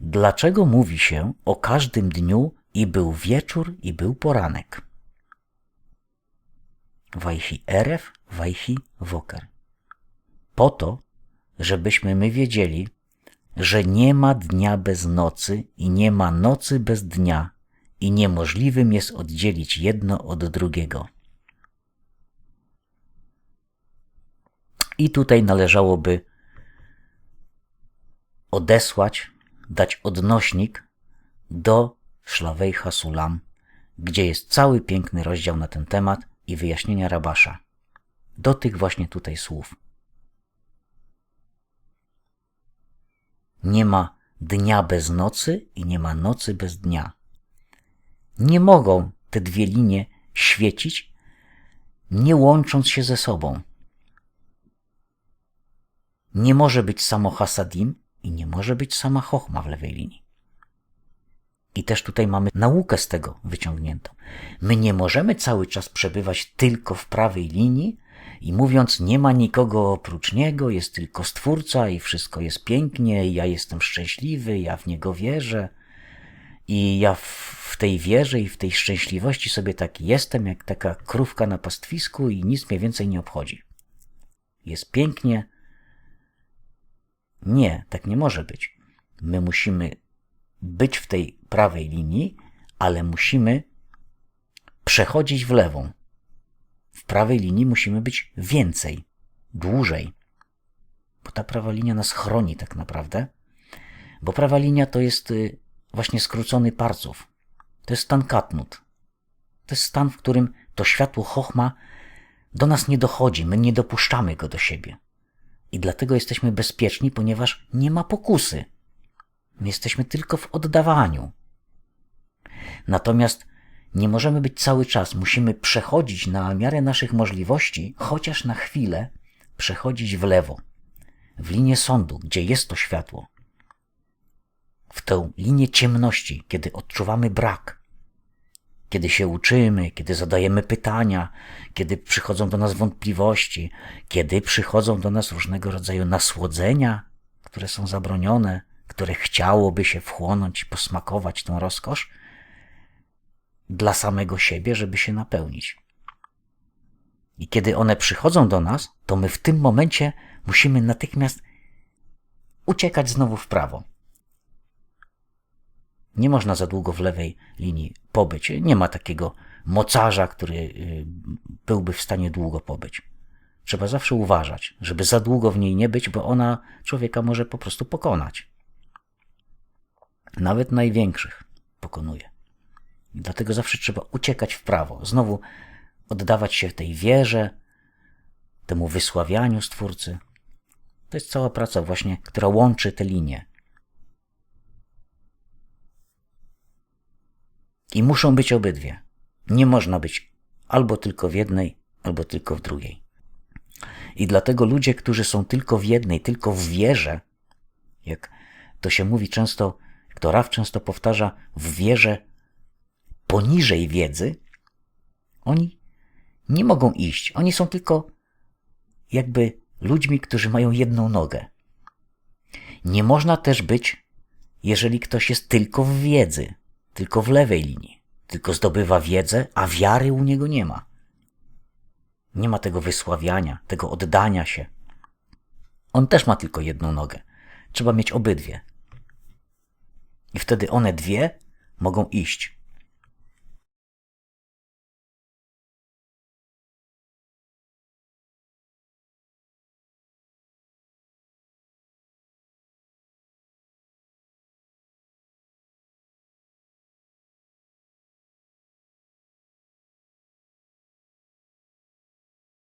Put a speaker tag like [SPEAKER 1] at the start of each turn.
[SPEAKER 1] dlaczego mówi się o każdym dniu i był wieczór i był poranek. Wajchi erew, wajchi woker. Po to, żebyśmy my wiedzieli, że nie ma dnia bez nocy i nie ma nocy bez dnia i niemożliwym jest oddzielić jedno od drugiego. I tutaj należałoby odesłać, dać odnośnik do Szlawej Hasulam, gdzie jest cały piękny rozdział na ten temat i wyjaśnienia Rabasza. Do tych właśnie tutaj słów. Nie ma dnia bez nocy i nie ma nocy bez dnia. Nie mogą te dwie linie świecić, nie łącząc się ze sobą. Nie może być samo hasadim i nie może być sama chochma w lewej linii. I też tutaj mamy naukę z tego wyciągniętą. My nie możemy cały czas przebywać tylko w prawej linii i mówiąc, nie ma nikogo oprócz niego, jest tylko stwórca i wszystko jest pięknie, ja jestem szczęśliwy, ja w niego wierzę. I ja w tej wierze i w tej szczęśliwości sobie tak jestem, jak taka krówka na pastwisku, i nic mnie więcej nie obchodzi. Jest pięknie. Nie, tak nie może być. My musimy być w tej prawej linii, ale musimy przechodzić w lewą. W prawej linii musimy być więcej, dłużej, bo ta prawa linia nas chroni tak naprawdę, bo prawa linia to jest y, właśnie skrócony parców. To jest stan katnut. To jest stan, w którym to światło chochma do nas nie dochodzi, my nie dopuszczamy go do siebie. I dlatego jesteśmy bezpieczni, ponieważ nie ma pokusy. My jesteśmy tylko w oddawaniu. Natomiast nie możemy być cały czas, musimy przechodzić na miarę naszych możliwości, chociaż na chwilę, przechodzić w lewo, w linię sądu, gdzie jest to światło, w tę linię ciemności, kiedy odczuwamy brak, kiedy się uczymy, kiedy zadajemy pytania, kiedy przychodzą do nas wątpliwości, kiedy przychodzą do nas różnego rodzaju nasłodzenia, które są zabronione, które chciałoby się wchłonąć, posmakować tą rozkosz dla samego siebie, żeby się napełnić. I kiedy one przychodzą do nas, to my w tym momencie musimy natychmiast uciekać znowu w prawo. Nie można za długo w lewej linii pobyć. Nie ma takiego mocarza, który y, byłby w stanie długo pobyć. Trzeba zawsze uważać, żeby za długo w niej nie być, bo ona człowieka może po prostu pokonać. Nawet największych pokonuje. Dlatego zawsze trzeba uciekać w prawo. Znowu oddawać się tej wierze, temu wysławianiu Stwórcy. To jest cała praca właśnie, która łączy te linie. I muszą być obydwie. Nie można być albo tylko w jednej, albo tylko w drugiej. I dlatego ludzie, którzy są tylko w jednej, tylko w wierze, jak to się mówi często, jak to Raf często powtarza, w wierze poniżej wiedzy, oni nie mogą iść. Oni są tylko jakby ludźmi, którzy mają jedną nogę. Nie można też być, jeżeli ktoś jest tylko w wiedzy, tylko w lewej linii, tylko zdobywa wiedzę, a wiary u niego nie ma. Nie ma tego wysławiania, tego oddania się. On też ma tylko jedną nogę. Trzeba mieć obydwie. I wtedy one dwie mogą iść.